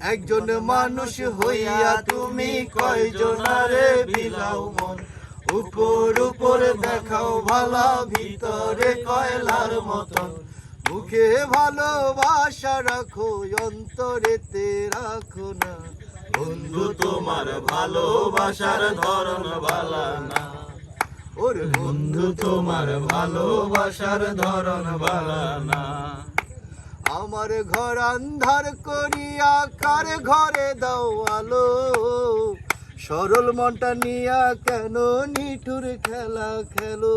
একজন মানুষ হইয়া তুমি কয়জনারে বিলাও মন? উপর উপরে দেখাও ভালা, ভিতরে কয়লার মতন। মুখে ভালোবাসা রাখো, অন্তরেতে রাখো না। বন্ধু, তোমার ভালোবাসার ধরন বালা না। ওরে বন্ধু, তোমার ভালোবাসার ধরন বালা না। আমার ঘর আন্ধার করিয়া কার ঘরে দাও আলো? সরল মনটা নিয়া কেন নিঠুর খেলা খেলো?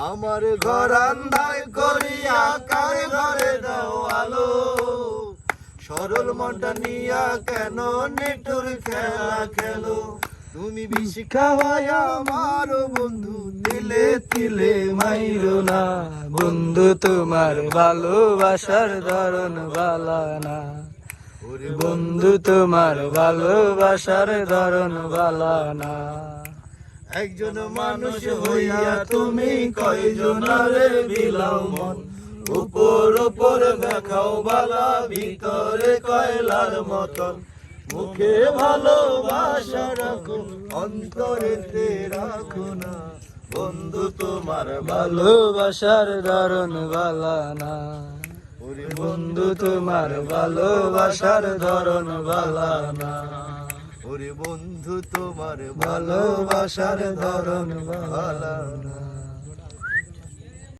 আমার ঘর আন্ধার করিয়া কার ঘরে দাও আলো? সরল মনটা নিয়া কেন নিঠুর খেলা খেলো? তুমি বিষ খাওয়াই আমার বন্ধু দিলে তিলে মাইরো না। বন্ধু, তোমার ভালোবাসার ধরন বালা না ওরে বন্ধু, তোমার ভালোবাসার ধরন বালা না একজন মানুষ হইয়া তুমি কয়জনারে বিলাও মন? উপর উপর দেখাও বালা, ভিতরে কয়লার মতন। মুখে ভালোবাসা রাখো, অন্তরেতে রাখো না। বন্ধু, তোমার ভালোবাসার ধরন বালা না ওরে বন্ধু, তোমার ভালোবাসার ধরন বালানা। ওরে বন্ধু, তোমার ভালোবাসার ধরন বালা ভালো না